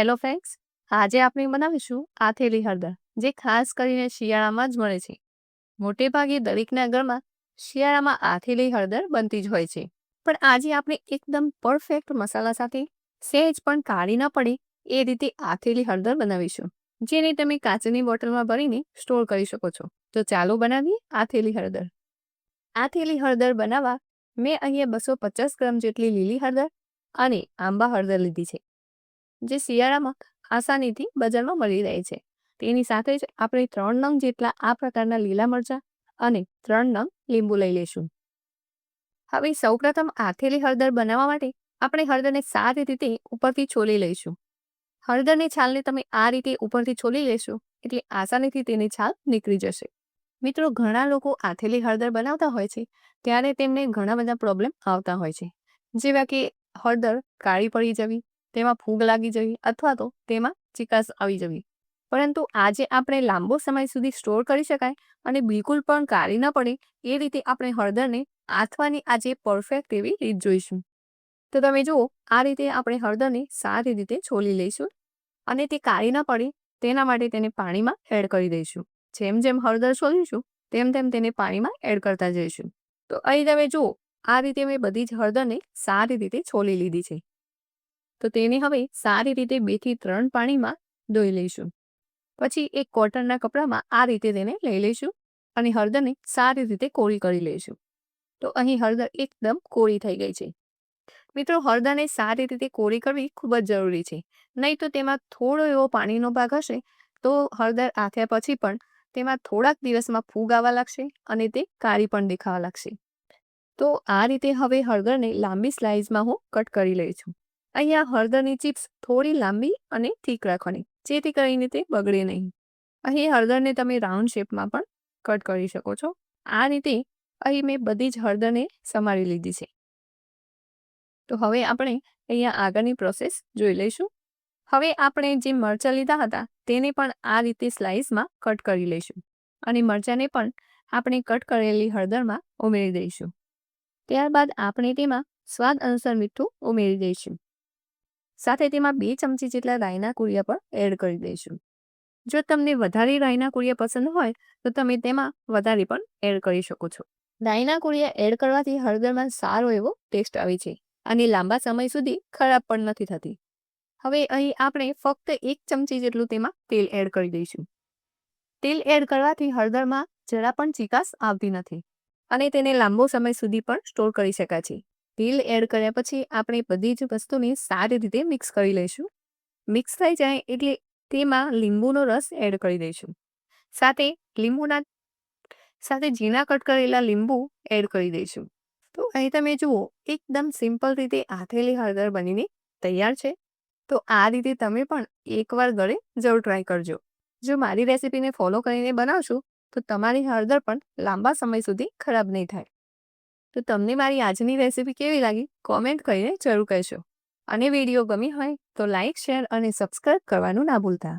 Hello friends, આજે આપણે બનાવીશું આથેલી હળદર, જે ખાસ કરીને શિયાળામાં જ મળે છે. મોટે ભાગે દરેકના ઘરમાં શિયાળામાં આથેલી હળદર બનતી જ હોય છે. પણ આજે આપણે એકદમ પરફેક્ટ મસાલા સાથે સહેજ પણ કાળી ન પડે એ રીતે આથેલી હળદર બનાવીશું, જેને તમે કાચની બોટલમાં ભરીને સ્ટોર કરી શકો છો. તો ચાલો બનાવીએ આથેલી હળદર. આથેલી હળદર બનાવવા મેં અહીંયા બસો પચાસ ગ્રામ જેટલી લીલી હળદર અને આંબા હળદર લીધી છે. જે શિયાળામાં આસાનીથી બજારમાં મળી રહે છે. તેની સાથે જ આપણે ત્રણ નંગ જેટલા આ પ્રકારના લીલા મરચાં અને ત્રણ નંગ લીંબુ લઈ લઈશું. હવે સૌપ્રથમ આથેલી હળદર બનાવવા માટે આપણે હળદરને સારી રીતે ઉપરથી છોલી લઈશું. હળદરની છાલને તમે આ રીતે ઉપરથી છોલી લેશો એટલે આસાનીથી તેની છાલ નીકળી જશે. મિત્રો, ઘણા લોકો આથેલી હળદર બનાવતા હોય છે ત્યારે તેમને ઘણા બધા પ્રોબ્લેમ આવતા હોય છે. જેવા કે હળદર કાળી પડી જવી તેમાં ફૂગ લાગી જવી અથવા તો તેમાં ચિકાસ આવી જવી. પરંતુ આજે આપણે લાંબો સમય સુધી સ્ટોર કરી શકાય અને બિલકુલ પણ કાળી ન પડે એ રીતે આપણે હળદરને આથવાની આજે પરફેક્ટ એવી રીત જોઈશું. તો તમે જુઓ, આ રીતે આપણે હળદરને સારી રીતે છોલી લઈશું અને તે કાળી ન પડે તેના માટે તેને પાણીમાં એડ કરી દઈશું. જેમ જેમ હળદર છોલીશું, તેમ તેમ તેને પાણીમાં એડ કરતા જઈશું. તો અહીં તમે જુઓ, આ રીતે મેં બધી જ હળદરને સારી રીતે છોલી લીધી છે. તો તેને હવે સારી રીતે બેથી ત્રણ પાણીમાં ધોઈ લઈશું. પછી એક કોટનના કપડામાં આ રીતે તેને લઈ લઈશું અને હળદરને સારી રીતે કોળી કરી લઈશું. તો અહીં હળદર એકદમ કોળી થઈ ગઈ છે. મિત્રો, હળદરને સારી રીતે કોળી કરવી ખૂબ જ જરૂરી છે. નહીં તો તેમાં થોડો એવો પાણીનો ભાગ હશે તો હળદર આથ્યા પછી પણ તેમાં થોડાક દિવસમાં ફૂગ આવવા લાગશે અને તે કાળી પણ દેખાવા લાગશે. તો આ રીતે હવે હળદરને લાંબી સ્લાઇઝમાં હું કટ કરી લઈ છું અહીંયા હળદરની ચિપ્સ થોડી લાંબી અને થીક રાખવાની, જેથી કરીને તે બગડે નહીં. અહીં હળદરને તમે રાઉન્ડ શેપમાં પણ કટ કરી શકો છો. આ રીતે અહીં મેં બધી જ હળદરને સમારી લીધી છે. તો હવે આપણે અહીંયા આગળની પ્રોસેસ જોઈ લઈશું. હવે આપણે જે મરચાં લીધા હતા, તેને પણ આ રીતે સ્લાઇસમાં કટ કરી લઈશું અને મરચાંને પણ આપણે કટ કરેલી હળદરમાં ઉમેરી દઈશું. ત્યારબાદ આપણે તેમાં સ્વાદ અનુસાર મીઠું ઉમેરી દઈશું. સાથે તેમાં બે ચમચી જેટલા રાઈના કુરિયા પણ એડ કરી દઈશું. જો તમને વધારે રાઈના કુરિયા પસંદ હોય, તો તમે તેમાં વધારે પણ એડ કરી શકો છો. રાઈના કુરિયા એડ કરવાથી હળદરમાં સારો એવો ટેસ્ટ આવે છે અને લાંબા સમય સુધી ખરાબ પણ નથી થતી. હવે અહીં આપણે ફક્ત એક ચમચી જેટલું તેમાં તેલ એડ કરી દઈશું. તેલ એડ કરવાથી હળદરમાં જરા પણ ચિકાસ આવતી નથી અને તેને લાંબો સમય સુધી પણ સ્ટોર કરી શકાય છે. તેલ એડ કર્યા પછી આપણે બધી જ વસ્તુને સારી રીતે મિક્સ કરી લઈશું. મિક્સ થઈ જાય એટલે તેમાં લીંબુનો રસ એડ કરી દઈશું. સાથે લીંબુના, સાથે ઝીણા કટ કરેલા લીંબુ એડ કરી દઈશું. તો અહીં તમે જુઓ, એકદમ સિમ્પલ રીતે આથેલી હળદર બનીને તૈયાર છે. તો આ રીતે તમે પણ એકવાર ઘરે જરૂર ટ્રાય કરજો. જો મારી રેસીપીને ફોલો કરીને બનાવશો, તો તમારી હળદર પણ લાંબા સમય સુધી ખરાબ નહીં થાય. તો તમને મારી આજની રેસીપી કેવી લાગી? કોમેન્ટ કરીને જરૂર કહેશો અને વીડિયો ગમી હોય તો લાઇક શેર અને સબસ્ક્રાઈબ કરવાનું ના ભૂલતા.